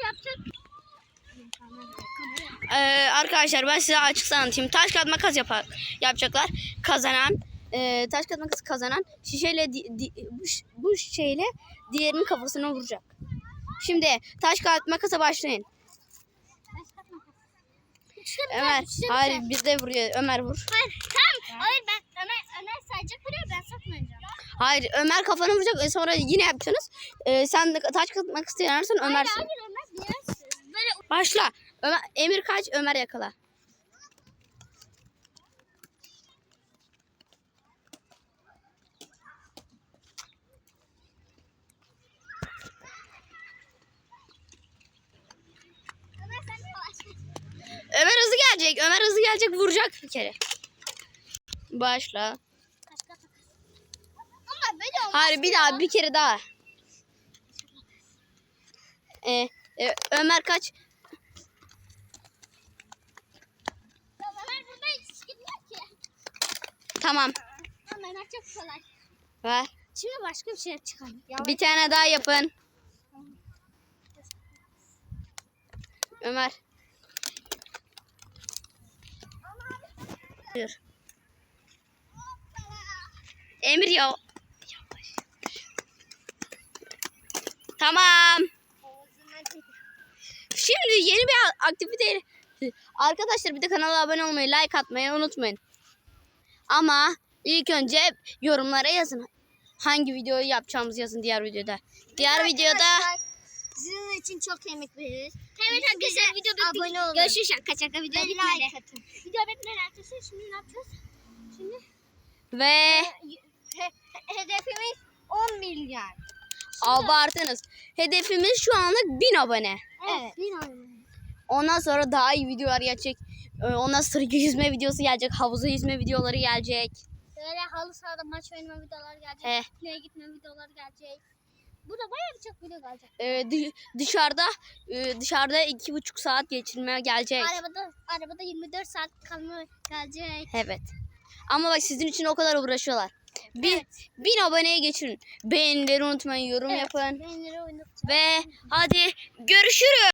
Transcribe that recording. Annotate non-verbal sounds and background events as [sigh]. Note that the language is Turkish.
Şey ee, arkadaşlar ben size açık anlatayım. Taş kağıt makas yapar, yapacaklar. Kazanan e, taş kağıt makas kazanan şişeyle di, di, bu, bu şişeyle diğerinin kafasına vuracak. Şimdi taş kağıt makasa başlayın. Ömer, hayır biz de vuruyor. Ömer vur. Hayır, tamam. Hayır ben Ömer, Ömer sadece vuruyor ben satmayacağım. Hayır Ömer kafanı vuracak. E, sonra yine yapacaksınız. E, sen de taş kağıt makas yanarsan Ömer'sin. Hayır Ömer biraz böyle [laughs] Başla. Ömer, Emir kaç Ömer yakala. Ömer hızlı gelecek. Ömer hızlı gelecek vuracak bir kere. Başla. Kaç kaç kaç. Ama böyle olmaz. Hayır bir daha bir kere daha. E, e, Ömer kaç? Tamam. Ama Ömer çok kolay. Ver. Şimdi başka bir şey çıkalım. Ya Bir tane daha yapın. Ömer. Dur. Emir ya. Tamam. Şimdi yeni bir aktivite. Arkadaşlar bir de kanala abone olmayı, like atmayı unutmayın. Ama ilk önce yorumlara yazın. Hangi videoyu yapacağımızı yazın diğer videoda. Diğer videoda Sizin için çok emek veririz. Evet arkadaşlar video bitti. Abone olun. Görüşürüz şaka şaka video bitmedi. Like atın. Video bitmedi arkadaşlar. Şimdi ne yapacağız? Şimdi ve he- hedefimiz 10 milyar. Abartınız. Hedefimiz şu anlık 1000 abone. Evet. 1000 abone. Ondan sonra daha iyi videolar gelecek. Ee, Ondan sonra [laughs] yüzme videosu gelecek. Havuza yüzme videoları gelecek. Böyle halı sahada maç oynama videoları gelecek. He. Pikniğe gitme videoları gelecek. Burada bayağı birçok video gelecek. Ee, dı- dışarıda e, dışarıda iki buçuk saat geçirmeye gelecek. Arabada arabada 24 saat kalma gelecek. Evet. Ama bak sizin için o kadar uğraşıyorlar. Bir, bin aboneye geçirin. Beğenileri unutmayın, yorum yapın. Beğenileri oynatacağım. Ve hadi görüşürüz.